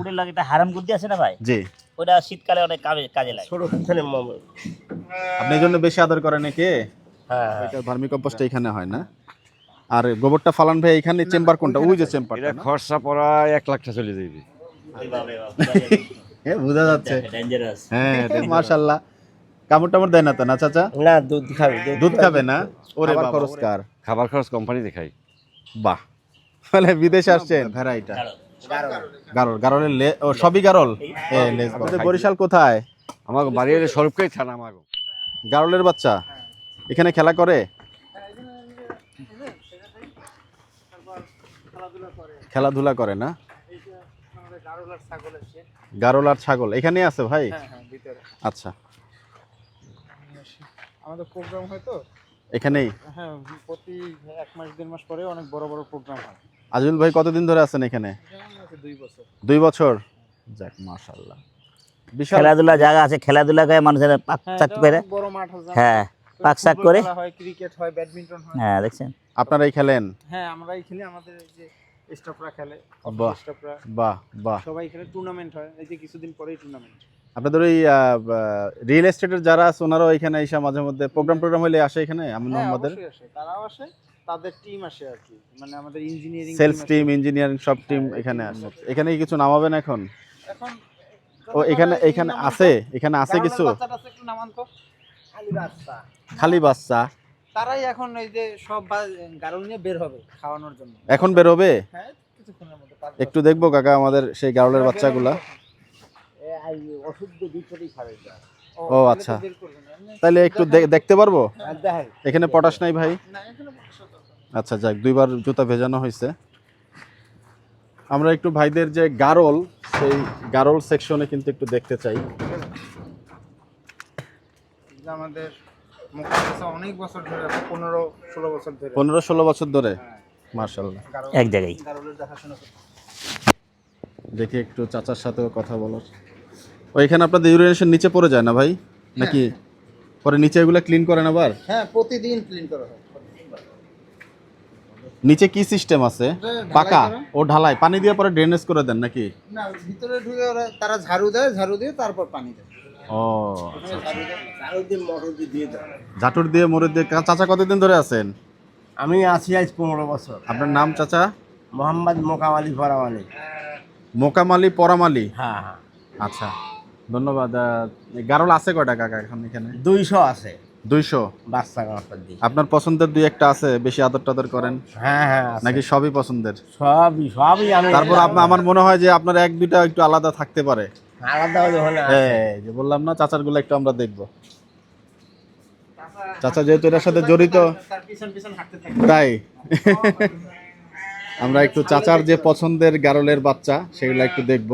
পুরের লাগে একটা হারাম গুদ্দি আছে না ভাই? জি। ওটা শীতকালে অনেক কাজে কাজে লাগে। ছোট খানে আপনি জন্য বেশি আদর করেন নাকি হ্যাঁ। এটা ভার্মি কম্পোস্ট এখানে হয় না। আর গোবরটা ফালান ভাই এখানে চেম্বার কোনটা? ওই যে চেম্বারটা এটা খরচা পড়া এক লাখটা চলে যাবে হ্যাঁ বোঝা যাচ্ছে। হ্যাঁ মাশাআল্লাহ। কামড় টামড় দেয় না তো না চাচা? না দুধ খাবে দুধ খাবে না? ওরে খাবার বাবা, খরচ। কার? খাবার খরচ কোম্পানি দেখাই। বাহ। মানে বিদেশে আসছেন? ভ্যারাইটা। গারল। গারলের লে ও সবই গারল? বরিশাল কোথায়? আমার বাড়ি এলে স্বরূপকেই থানা আমার গারলের বাচ্চা? এখানে খেলা করে? খেলাধুলা করে না? গারল আর ছাগল এখানেই আছে ভাই? আচ্ছা। আমাদের প্রোগ্রাম হয় তো? এখানেই? হ্যাঁ প্রতি এক মাস দেড় মাস পরে অনেক বড় বড় প্রোগ্রাম হয়। আজুল ভাই কতদিন ধরে আছেন এখানে? দুই বছর। যাক মাশাআল্লাহ। বিশাল খেলাধুলা জায়গা আছে খেলাধুলা করে মানুষের পাক হ্যাঁ চাক করে। অনেক বড় মাঠ আছে। হ্যাঁ পাক ফুটবল করে। হয় ক্রিকেট হয় ব্যাডমিন্টন হয়। হ্যাঁ দেখছেন? আপনারাই খেলেন? হ্যাঁ আমরাই খেলি আমাদের এই যে স্টাফরা খেলে বাহ। স্টাফরা বাহ বাহ। সবাই খেলে টুর্নামেন্ট হয়। এই যে কিছুদিন পরেই টুর্নামেন্ট আপনাদের ওই রিয়েল এস্টেটের যারা আছে ওনারাও এখানে এসে মাঝে মধ্যে প্রোগ্রাম টোগ্রাম হলে আসে এখানে? আমি হ্যাঁ মোহাম্মদের তারাও আসে। তাদের টিম আসে আর কি। মানে আমাদের ইঞ্জিনিয়ারিং সেলস টিম ইঞ্জিনিয়ারিং সব টিম এখানে আসে। এখানে কি কিছু নামাবেন এখন? এখন ও এখানে এখানে আছে? এখানে আছে কিছু? বাচ্চাটা আছে একটু নামান তো। খালি বাচ্চা। খালি বাচ্চা? তারাই এখন এই যে সব গারল নিয়ে বের হবে খাওয়ানোর জন্য। এখন বেরোবে হ্যাঁ কিছুক্ষণের মধ্যে পাঁচ একটু দেখব কাকা আমাদের সেই গারলের বাচ্চাগুলা। ও, আচ্ছা। বের তাহলে একটু দেখতে পারব? এখানে পটাশ নাই ভাই। আচ্ছা যাক দুইবার জুতা ভেজানো হয়েছে। আমরা একটু ভাইদের যে গারল সেই গারল সেকশনে কিন্তু একটু দেখতে চাই। আমাদের অনেক বছর ধরে পনেরো ষোলো বছর ধরে। পনেরো ষোলো বছর ধরে? মার্শাল্লাহ। এক জায়গায়। দেখি একটু চাচার সাথেও কথা বলার। ওইখানে আপনাদের ইউরিনেশন নিচে পড়ে যায় না ভাই? নাকি পরে নিচে এগুলো ক্লিন করেন আবার? হ্যাঁ প্রতিদিন ক্লিন করা হয়। নিচে কি সিস্টেম আছে? পাকা? ও ঢালাই। পানি দিয়ে পরে ড্রেনেজ করে দেন নাকি? না ভিতরে ঢুকে ওরা তারা ঝাড়ু দেয় ঝাড়ু দিয়ে তারপর পানি দেয়। ও ঝাড়ু দেয় চারোদিন দিয়ে দিয়ে দেয় ঝাটুর দিয়ে মরে দিয়ে। চাচা কতদিন ধরে আছেন? আমি আছি আজ পনেরো বছর। আপনার নাম চাচা? মোহাম্মদ মোকাম আলী ফরামানি মোকামালি পরামালি? হ্যাঁ হ্যাঁ। আচ্ছা ধন্যবাদ। গারল আছে কয়টা কাকা এখন এখানে? দুইশো আছে। দুইশো? বাচ্চা আপনার পছন্দের দুই একটা আছে বেশি আদর টাদর করেন? হ্যাঁ হ্যাঁ নাকি সবই পছন্দের? সবই সবই আমি তারপর আপনার আমার মনে হয় যে আপনার এক দুইটা একটু আলাদা থাকতে পারে। আলাদা হলে হলে এই যে বললাম না চাচারগুলো একটু আমরা দেখব। চাচা যেহেতু এটার সাথে জড়িত তাই। আমরা একটু চাচার যে পছন্দের গারলের বাচ্চা সেগুলো একটু দেখব।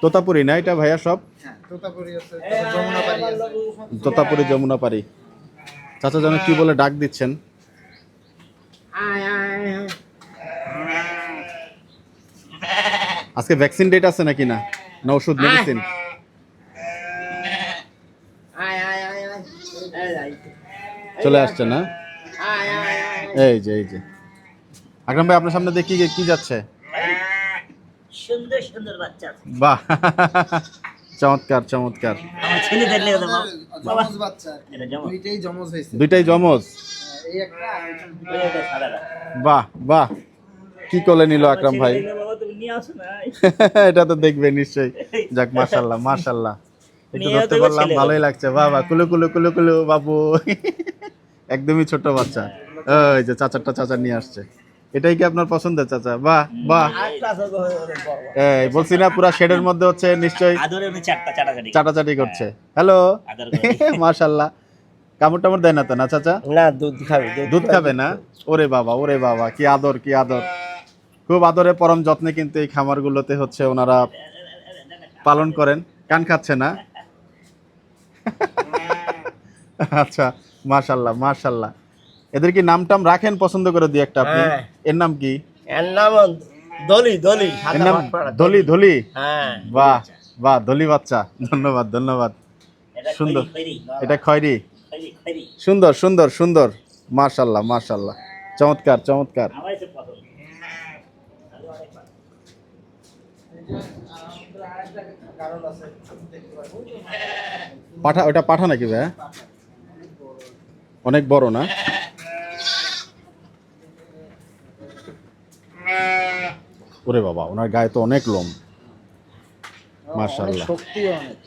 তোতাপুরি না এটা ভাইয়া সব? তোতাপুরি যমুনা পারি চাচা যেন কি বলে ডাক দিচ্ছেন? আজকে ভ্যাকসিন ডেট আছে নাকি না? না ওষুধ মেডিসিন চলে আসছে না? এই যে এই যে। আকরাম ভাই আপনার সামনে দেখি কি যাচ্ছে? সুন্দর সুন্দর বাচ্চা বাহ। চমৎকার চমৎকার। আমার ছেলেদের নিয়ে বাবা- বাবা। জমজ বাচ্চা এটা যেমন দুইটাই জমজ হয়েছে। দুইটাই জমজ? এই একটা আর এটা সাদাটা। বাহ বাহ। কি কোলে নিল আকরাম ভাই? ছেলেদের বাবা তুমি নিয়ে আসো না। এটা তো দেখবে নিশ্চয়ই। যাক মাশাল্লাহ মাশাল্লাহ একটু ধরতে পারলাম ভালোই লাগছে। বাবা কুলু কুলু কুলু কুলু বাবু। একদমই ছোট বাচ্চা। ওই যে চাচারটা চাচা নিয়ে আসছে। এটাই কি আপনার পছন্দের চাচা? বাহ বাহ। এই বলছি না পুরা শেডের মধ্যে হচ্ছে নিশ্চয়ই চাটাচাটি করছে। হ্যালো? আদর করে। মাশাল্লাহ কামড় টামড় দেয় না তো না চাচা? না দুধ খাবে দুধ খাবে। না? ওরে বাবা ওরে বাবা কি আদর কি আদর। খুব আদরে পরম যত্নে কিন্তু এই খামারগুলোতে হচ্ছে ওনারা পালন করেন। কান খাচ্ছে না? আচ্ছা মাশাল্লাহ মাশাল্লাহ এদের কি নাম টাম রাখেন পছন্দ করে দিয়ে একটা আপনি? হ্যাঁ। এর নাম কি? এর নাম দলি দলি এর নাম। ধলি ধলি হ্যাঁ বাহ বাহ ধলি বাচ্চা। ধন্যবাদ ধন্যবাদ। সুন্দর। এটা খয়রি। সুন্দর সুন্দর সুন্দর। মাশাল্লাহ মাশাল্লাহ। চমৎকার চমৎকার। পাঠা ওটা পাঠা নাকি ভাই? অনেক বড় না? ওরে বাবা ওনার গায়ে তো অনেক লোম। মার্শাল্লাহ অনেক।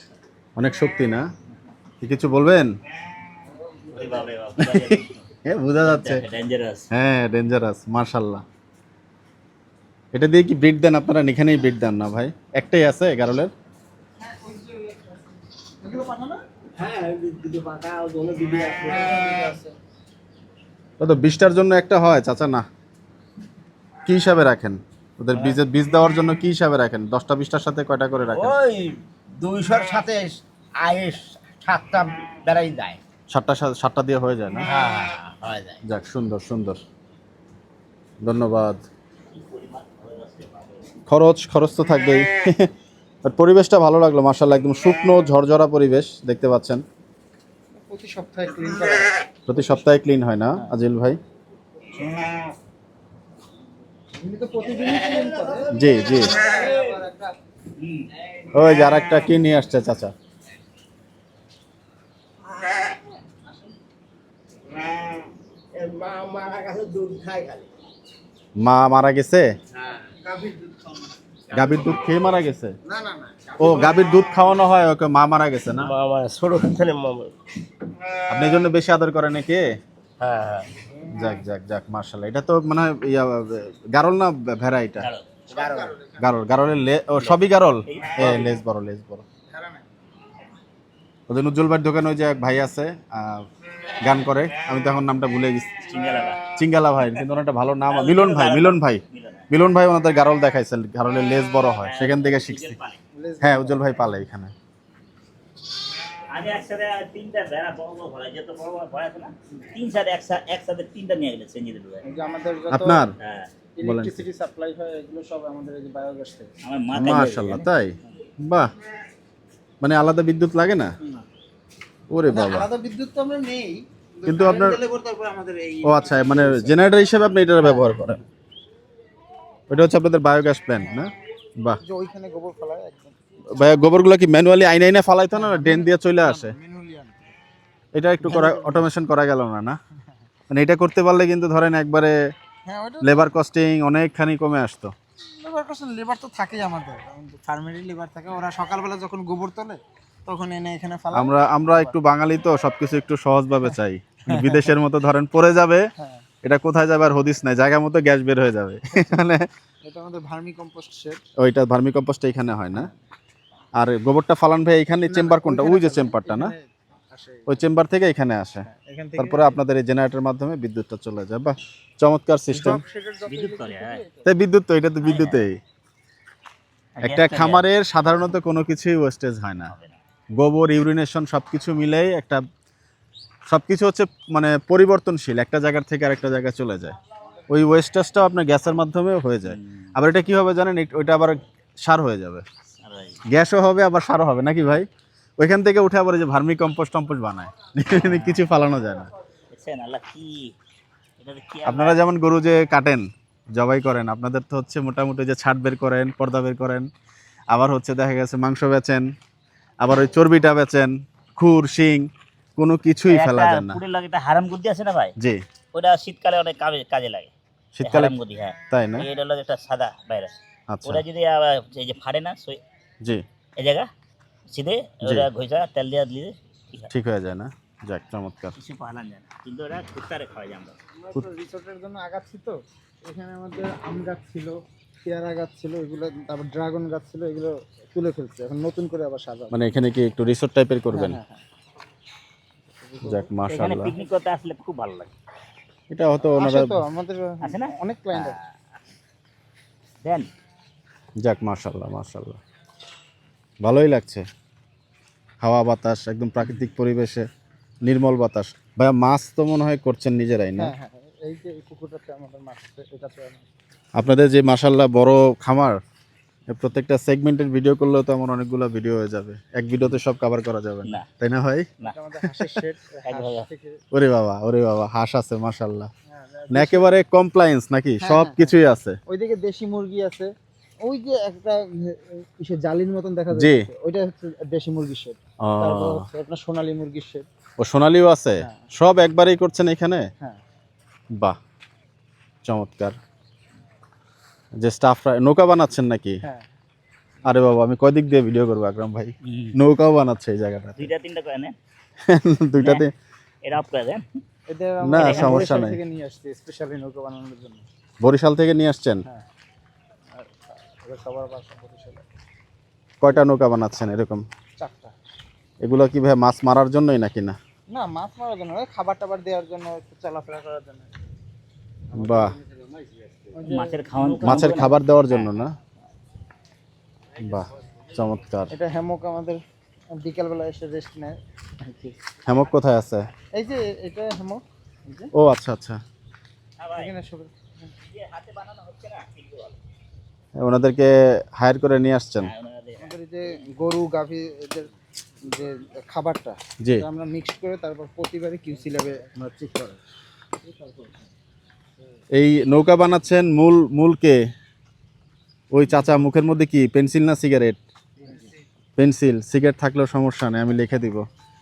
অনেক শক্তি না? কি কিছু বলবেন? হ্যাঁ বোঝা যাচ্ছে। হ্যাঁ ডেঞ্জারাস মার্শাল্লাহ এটা দিয়ে কি ব্রিড দেন আপনারা? এখানেই ব্রিড দেন না ভাই? একটাই আছে গারলের? হ্যাঁ তো বীজটার জন্য একটা হয় চাচা না। কি হিসাবে রাখেন? ওদের বীজের বীজ দেওয়ার জন্য কি হিসাবে রাখেন? দশটা বিশটার সাথে কয়টা করে রাখেন? ওই দুইশোর সাথে আয়েস সাতটা বেড়াই যায় সাতটা সাতটা দিয়ে হয়ে যায় না? হ্যাঁ হয়ে যায়। যাক সুন্দর সুন্দর। ধন্যবাদ। খরচ খরচ তো থাকবেই। আর পরিবেশটা ভালো লাগল মার্শাল্লাহ একদম শুকনো ঝরঝরা পরিবেশ দেখতে পাচ্ছেন। প্রতি সপ্তাহে ক্লিন করা প্রতি সপ্তাহে ক্লিন হয় না আজিল ভাই এমনি তো প্রতিদিনই ক্লিন করে জি জি। ওই যে আর একটা কি নিয়ে আসছে চাচা? মা মারা গেছে? গাভীর দুধ খেয়ে মারা গেছে? ও গাভীর দুধ খাওয়ানো হয় ওকে মা মারা গেছে না? ছোট আপনি জন্য বেশি আদর করেন নাকি? হ্যাঁ হ্যাঁ। যাক যাক যাক মার্শাল্লাহ এটা তো মানে ইয়া গারল না ভেড়া এটা? গারল। গারলের লে ও সবই গারল? এ লেজ বড় লেজ বড়। ওদের উজ্জ্বল ভাইয়ের দোকানে ওই যে এক ভাই আছে আহ, গান করে। আমি তো এখন নামটা ভুলে গেছি। চিঙ্গালা ভাই। কিন্তু ওনার একটা ভালো নাম। মিলন ভাই মিলন ভাই। মিলন। মিলন ভাই ওনাদের গারল দেখাইছেন গারলের লেজ বড় হয়। সেখান থেকে শিখছি। হ্যাঁ উজ্জ্বল ভাই পালে এখানে। আগে একসাথে তিনটা বড় বড় ভরা যেত বড় বড় ভরা আছে না? তিন সাথে একসাথে একসাথে তিনটা নিয়ে গেলে আমাদের যত আপনার? হ্যাঁ। ইলেকট্রিসিটি সাপ্লাই হয় এগুলো সব আমাদের এই বায়োগ্যাস থেকে। আমার মা কাজে মাশাল্লাহ তাই? বাহ। মানে আলাদা বিদ্যুৎ লাগে না? ওরে বাবা। আলাদা বিদ্যুৎ তো আমরা নেই কিন্তু আপনার- তারপর আমাদের এই ও আচ্ছা মানে জেনারেটর হিসেবে আপনি এটা ব্যবহার করেন। ওটা হচ্ছে আপনাদের বায়োগ্যাস প্ল্যান্ট না? বাহ যে ওইখানে গোবর ফেলায় একদম ভাই গোবরগুলো কি ম্যানুয়ালি আইনে আইনে ফালাইতো না? ড্রেন দিয়ে চলে আসে? এটা একটু করা অটোমেশন করা গেল না না? মানে এটা করতে পারলে কিন্তু ধরেন একবারে হ্যাঁ লেবার কস্টিং অনেকখানি কমে আসতো। লেবার করছেন লেবার তো থাকেই আমাদের। ফার্মেরই লেবার থাকে। ওরা সকালবেলা যখন গোবর তোলে তখন এনে এখানে ফেলা আমরা আমরা একটু বাঙালি তো সবকিছু একটু সহজভাবে চাই। বিদেশের মতো ধরেন পড়ে যাবে হ্যাঁ। এটা কোথায় যাবে আর হদিস নাই। জায়গা মতো গ্যাস বের হয়ে যাবে। মানে এটা আমাদের ভার্মি কম্পোস্ট শেড ওইটা ভার্মি কম্পোস্ট এখানে হয় না। আর গোবরটা ফালান ভাই এখানে চেম্বার কোনটা? ওই যে চেম্বারটা না? ওই চেম্বার থেকে এখানে আসে। তারপরে আপনাদের এই জেনারেটরের মাধ্যমে বিদ্যুৎটা চলে যায়। বাহ চমৎকার সিস্টেম হ্যাঁ। তাই বিদ্যুৎ তো এটা তো বিদ্যুতেই। একটা খামারের সাধারণত কোনো কিছুই ওয়েস্টেজ হয় না। গোবর ইউরিনেশন সব কিছু মিলেই একটা সব কিছু হচ্ছে মানে পরিবর্তনশীল। একটা জায়গার থেকে আরেকটা জায়গায় চলে যায়। ওই ওয়েস্টেজটাও আপনার গ্যাসের মাধ্যমে হয়ে যায়। আবার এটা কি হবে জানেন ওইটা আবার সার হয়ে যাবে। গ্যাসও হবে আবার সারও হবে নাকি ভাই? ওইখান থেকে উঠে আবার যে ভার্মি কম্পোস্ট টম্পোস্ট বানায়। কিছু ফালানো যায় না। আপনারা যেমন গরু যে কাটেন জবাই করেন আপনাদের তো হচ্ছে মোটামুটি যে ছাট বের করেন পর্দা বের করেন আবার হচ্ছে দেখা গেছে মাংস বেচেন আবার ওই চর্বিটা বেচেন খুর শিং কোনো কিছুই ফেলা যায় না। লাগে হারাম গুদি আছে না ভাই? জি। ওটা শীতকালে অনেক কাজে কাজে লাগে। শীতকালে গুদি হ্যাঁ। তাই না? এটা হলো একটা সাদা ভাইরাস। আচ্ছা। ওটা যদি এই যে ফাড়ে না জি। এই জায়গা সিধে ওটা ঘষা তেল দিয়ে দিলে ঠিক হয়ে। যায় না? যাক চমৎকার। কিছু পালান যায় না। কিন্তু ওটা কুত্তারে খাওয়া যায় আমরা রিসোর্টের জন্য আগাচ্ছি তো। এখানে আমাদের আম গাছ ছিল পেয়ারা গাছ ছিল এগুলো তারপর ড্রাগন গাছ ছিল এগুলো তুলে ফেলছে। এখন নতুন করে আবার সাজাবো। মানে এখানে কি একটু রিসোর্ট টাইপের করবেন? হ্যাঁ, হ্যাঁ, যাক এখানে পিকনিক করতে আসলে খুব ভালো লাগে। এটা হয়তো হ্যাঁ। ওনারা আসে তো আমাদের আছে না? অনেক ক্লায়েন্ট দেন। যাক মাশাল্লাহ মাশাল্লাহ ভালোই লাগছে। হাওয়া বাতাস একদম প্রাকৃতিক পরিবেশে নির্মল বাতাস। ভাইয়া মাছ তো মনে হয় করছেন নিজেরাই না? হ্যাঁ হ্যাঁ এই যে পুকুরটাতে আমাদের মাছ এটা আপনাদের যে মাশাল্লাহ বড় খামার প্রত্যেকটা সেগমেন্টের ভিডিও করলেও তো আমার অনেকগুলো ভিডিও হয়ে যাবে। এক ভিডিওতে সব কভার করা যাবে না। তাই না ভাই? না। আমাদের হাঁসের শেড একভাবে। থেকে ওরে বাবা ওরে বাবা হাঁস আছে মাশাল্লাহ হ্যাঁ, না একেবারে কমপ্লায়েন্স নাকি? সব কিছুই আছে। ওইদিকে দেশি মুরগি আছে। ওই যে একটা ইসে জালির মতন দেখা। যাচ্ছে। ওইটা হচ্ছে দেশি মুরগির শেড তারপর হচ্ছে আপনার সোনালী মুরগির শেড ও সোনালিও আছে? হ্যাঁ। সব একবারেই করছেন এখানে? হ্যাঁ। বাহ চমৎকার। যে স্টাফরা নৌকা বানাচ্ছেন নাকি? হ্যাঁ। আরে বাবা আমি কয়দিক দিয়ে ভিডিও করব আকরাম ভাই? নৌকাও বানাচ্ছে এই জায়গাটা দুইটা তিনটা করে নেন দুইটাতে এটা অফ করে দেন। না, আমরা সমস্যা নাই। থেকে নিয়ে আসছি স্পেশালি নৌকা বানানোর জন্য। বরিশাল থেকে নিয়ে আসছেন? হ্যাঁ। ওদের বাসা বরিশালে কয়টা নৌকা বানাচ্ছেন এরকম? চারটা। এগুলো কি ভাই মাছ মারার জন্যই নাকি না? না মাছ মারার জন্য খাবার টাবার দেওয়ার জন্য চলাফেরা করার জন্য। বাহ। মাছের খাওয়ান মাছের খাবার দেওয়ার জন্য না? বাহ চমৎকার। এটা হ্যামক আমাদের বিকালবেলা এসে রেস্ট নেয়। হেমক কোথায় আছে? এই যে এটা হ্যামক ও আচ্ছা আচ্ছা। হ্যাঁ এখানে সব হাতে বানানো হচ্ছে না। ওনাদেরকে হায়ার করে নিয়ে আসছেন। হ্যাঁ, যে গরু গাভী এদের যে খাবারটা জি। আমরা মিক্স করে তারপর প্রতিবারই কিউসি ল্যাবে আমরা চেক করি এই নৌকা বানাচ্ছেন মূল মূল কে? ওই চাচা মুখের মধ্যে কি পেন্সিল না সিগারেট পেন্সিল সিগারেট থাকলেও সমস্যা নেই আমি লিখে দিব।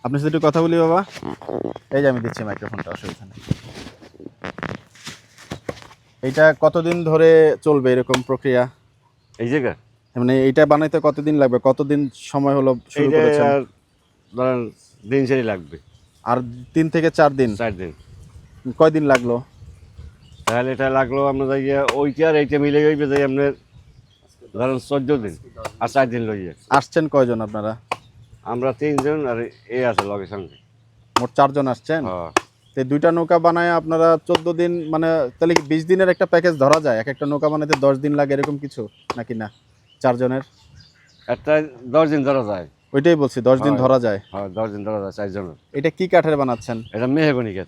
আপনার সাথে একটু কথা বলি বাবা। এই যে আমি দিচ্ছি মাইক্রোফোনটা অসুবিধা নেই। এইটা কতদিন ধরে চলবে এরকম প্রক্রিয়া? এই জায়গা? মানে এইটা বানাইতে কতদিন লাগবে? কতদিন সময় হলো শুরু করেছেন? ধরেন দিন চারি লাগবে। আর তিন থেকে চার দিন? চার দিন। কয়দিন লাগল? তাহলে এটা লাগল আমরা যাই ওইটা আর এইটা মিলে হইবে যাই আপনার ধরেন চোদ্দ দিন আর চার দিন লইয়ে। আসছেন কয়জন আপনারা? আমরা তিনজন আর এ আছে লগে সঙ্গে। মোট চারজন আসছেন? হ্যাঁ। তো দুইটা নৌকা বানায় আপনারা চোদ্দ দিন মানে তাহলে কি বিশ দিনের একটা প্যাকেজ ধরা যায়? এক একটা নৌকা বানাইতে দশ দিন লাগে এরকম কিছু নাকি না? চারজনের? একটা দশ দিন ধরা যায়। ওইটাই বলছি দশ দিন ধরা যায়। হ্যাঁ দশ দিন ধরা যায় চারজনের। এটা কি কাঠের বানাচ্ছেন? এটা মেহগনি গাছ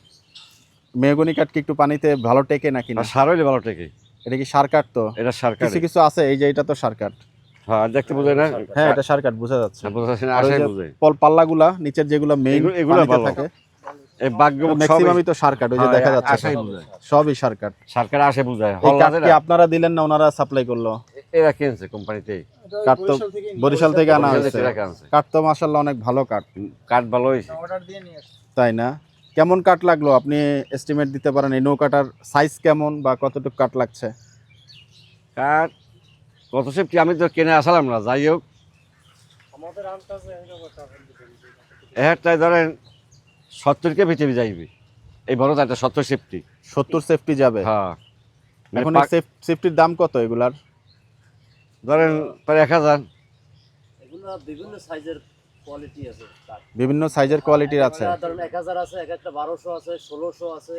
মেহগনি কাঠ কি একটু পানিতে ভালো টেকে নাকি না? সার হইলে ভালো টেকে। এটা কি সার কাঠ তো? এটা সার কাঠ। কিছু কিছু আছে এই যে এটা তো সার কাঠ। হ্যাঁ দেখতে বোঝায় না? হ্যাঁ এটা সার কাঠ বোঝা যাচ্ছে। হ্যাঁ, বোঝা যাচ্ছে না বোঝায়। পাল্লাগুলা নিচের যেগুলো মেইন এগুলো- থাকে ম্যাক্সিমামই তো সার ওই যে দেখা যাচ্ছে সবই সার কাঠ আসে বুঝায়। এই হল কাঠ আছে কি আপনারা দিলেন না ওনারা সাপ্লাই করল? এরা কিনছে কোম্পানিতেই। কাঠ তো বরিশাল থেকে আনা হয়েছে। থেকে রাখা আছে। কাঠ তো মাসাল্লাহ অনেক ভালো কাঠ। কাঠ ভালো হয়েছে। অর্ডার দিয়ে নিয়ে আসছি। তাই না? কেমন কাঠ লাগল? আপনি এস্টিমেট দিতে পারেন এই নৌকাটার সাইজ কেমন বা কতটুকু কাঠ লাগছে? কাঠ কত সেফটি আমি তো কিনে আসলাম না যাই হোক। একটাই ধরেন সত্তর কে ভিতরে যাইবে? এই বড় একটা সত্তর সেফটি সত্তর সেফটি যাবে। হ্যাঁ। মানে এখন সেফটির দাম কত এগুলার? ধরেন প্রায় এক হাজার। বিভিন্ন সাইজের কোয়ালিটি আছে বিভিন্ন সাইজের কোয়ালিটির আছে। ধরেন এক হাজার আছে এক একটা বারোশো আছে ষোলোশো আছে।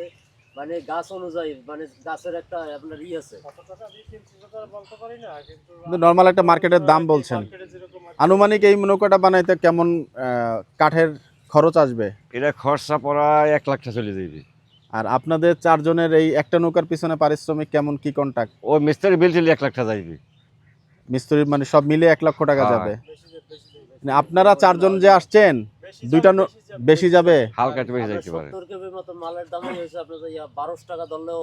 মানে গাছ অনুযায়ী মানে গাছের একটা আপনার ই আছে। কিন্তু নর্মাল একটা মার্কেটের দাম বলছেন। আনুমানিক এই নৌকাটা বানাইতে কেমন কাঠের খরচ আসবে? এটা খরচা পড়ায় এক লাখ টাকা চলে যাইবে। আর আপনাদের চারজনের এই একটা নৌকার পিছনে পারিশ্রমিক কেমন? কি কন্টাক্ট ও মিস্ত্রি বিল চলে এক লাখ টাকা যাইবে। মিস্ত্রি মানে সব মিলে এক লক্ষ টাকা হ্যাঁ। যাবে। মানে আপনারা চারজন যে আসছেন দুইটা নৌ- বেশি যাবে? হালকা একটু বেশি যাইতে পারে।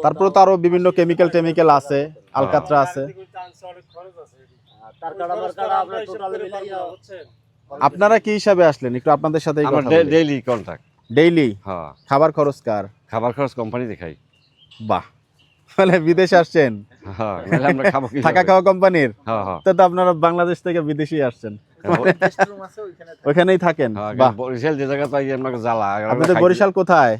তারপরে তো আরও বিভিন্ন কেমিক্যাল টেমিক্যাল আছে আলকাত্রা আছে। তার কাটা আমার কাটা আপনার টোটাল মিলাইয়া আপনারা কি হিসাবে আসলেন? একটু আপনাদের সাথে ডেইলি কন্ট্রাক্ট ডেইলি হ্যাঁ। খাবার খরচ কার? খাবার খরচ কোম্পানি দেখাই। বাহ। মানে বিদেশে আসছেন? হ্যাঁ থাকা খাওয়া কোম্পানির? হ্যাঁ হ্যাঁ। তো আপনারা বাংলাদেশ থেকে বিদেশি আসছেন। ওইখানেই থাকেন? হ্যাঁ, বরিশাল যে জায়গা তাই আমাকে জ্বালা আপনাদের বরিশাল কোথায়?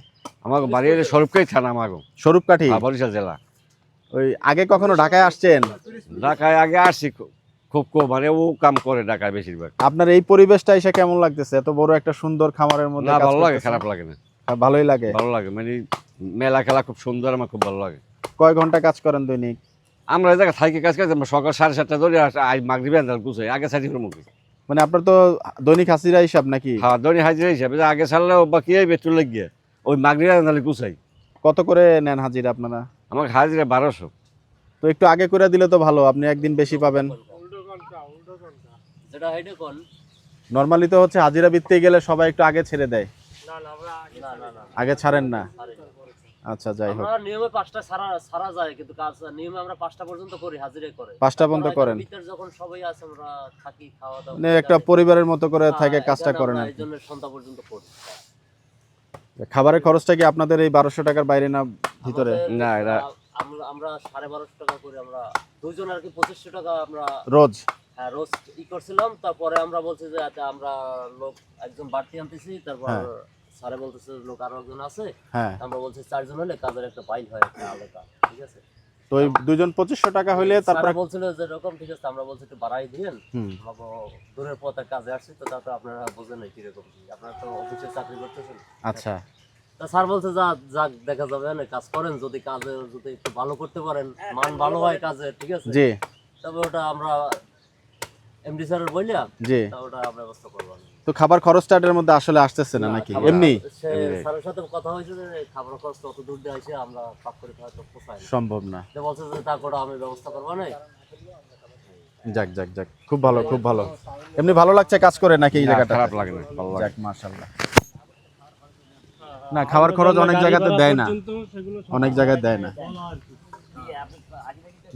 আমাকে বাড়ি হলে স্বরূপকেই থানা আমাকে। স্বরূপকাঠি? বরিশাল জেলা। ওই আগে কখনো ঢাকায় আসছেন? ঢাকায় আগে আসছি খুব কম মানে ও কাম করে ঢাকায় বেশিরভাগ। আপনার এই পরিবেশটা এসে কেমন লাগতেছে? এত বড় একটা সুন্দর খামারের মধ্যে না ভালো লাগে খারাপ লাগে না। হ্যাঁ, ভালোই লাগে। ভালো লাগে মানে মেলা খেলা খুব সুন্দর আমার খুব ভালো লাগে। কয় ঘণ্টা কাজ করেন দৈনিক? আমরা এই জায়গায় থাকি কাজ কাজ আমরা সকাল সাড়ে সাতটা ধরে আই মাগরিবে আন্দাল গুছাই আগে সাইডি করে মুখে মানে আপনার তো দৈনিক হাসিরা হিসাব নাকি? হ্যাঁ দৈনিক হাজিরা হিসাবে যে আগে ছাড়লেও বা কি হইবে একটু লেগে ওই মাগরিবে আন্দালে গুছাই কত করে নেন হাজিরা আপনারা? আমাকে হাজিরা বারোশো। তো একটু আগে করে দিলে তো ভালো আপনি একদিন বেশি পাবেন। যেটা হাইডে কোন নর্মালি তো হচ্ছে হাজিরা ভিত্তিতে গেলে সবাই একটু আগে ছেড়ে দেয়। না না না আগে ছাড়েন না। আচ্ছা যাই হোক। আমরা নিয়মে পাঁচটা সারা সারা যায় কিন্তু কাজ নিয়মে আমরা পাঁচটা পর্যন্ত করি হাজিরে করে। পাঁচটা পর্যন্ত করেন। ভিতরে যখন সবাই আছে আমরা থাকি খাওয়া দাওয়া মানে একটা পরিবারের মতো করে হ্যাঁ, থাকে কাজটা করেন আর এই জন্য সন্ধ্যা পর্যন্ত করি। খাবারের খরচটা কি আপনাদের এই বারোশো টাকার বাইরে না ভিতরে? না, আহ, আমরা আমরা সাড়ে বারোশো টাকা করে আমরা দুইজন আর কি পঁচিশশো টাকা আমরা রোজ? হ্যাঁ রোজ ই করছিলাম তারপরে আমরা বলছি যে আচ্ছা আমরা লোক একজন বাড়তি আনতেছি। তারপর হ্যাঁ। স্যারে বলতেছে লোক আরও একজন আছে। হ্যাঁ। আমরা বলছি চারজন হলে কাজের একটা বাইল হয় একটা আলাদা ঠিক আছে? তো ওই দুজন পঁচিশশো টাকা হইলে তারপরে বলছিল যে এরকম ঠিক আছে আমরা বলছি একটু বাড়াই দিয়েন। দূরের পথে কাজে আসছি তো তারপর আপনারা বোঝেন না কীরকম কি। আপনারা তো অফিসে চাকরি করতেছেন। আচ্ছা। তা স্যার বলছে যা যাক দেখা যাবে না কাজ করেন যদি কাজে যদি একটু ভালো করতে পারেন মান ভালো হয় কাজে ঠিক আছে? জি। তবে ওটা আমরা এমডি স্যারের বইলা জি। তা ওটা ব্যবস্থা করব। তো খাবার খরচটা এটার মধ্যে আসলে আসতেছে না নাকি? এমনি? স্যারের সাথে কথা হয়েছে যে খাবার খরচ অত দূর দিয়ে আসে আমরা পাক করে হয়তো পোষায় সম্ভব না। সে বলছে যে তারপরে আমি ব্যবস্থা করব না। যাক যাক যাক। খুব ভালো খুব ভালো। এমনি ভালো লাগছে কাজ করে নাকি এই জায়গাটা খারাপ লাগে না ভালো লাগে। যাক মাশাআল্লাহ। না খাবার খরচ অনেক জায়গাতে দেয় না। অনেক জায়গায় দেয় না।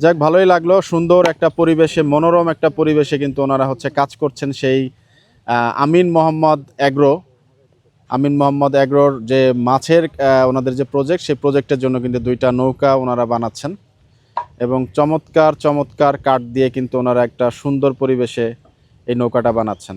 যাক, ভালোই লাগল। সুন্দর একটা পরিবেশে, মনোরম একটা পরিবেশে কিন্তু ওনারা হচ্ছে কাজ করছেন সেই আমিন মোহাম্মদ এগ্রো আমিন মোহাম্মদ এগ্রোর যে মাছের ওনাদের যে প্রজেক্ট সেই প্রজেক্টের জন্য কিন্তু দুইটা নৌকা ওনারা বানাচ্ছেন। এবং চমৎকার চমৎকার কাঠ দিয়ে কিন্তু ওনারা একটা সুন্দর পরিবেশে এই নৌকাটা বানাচ্ছেন।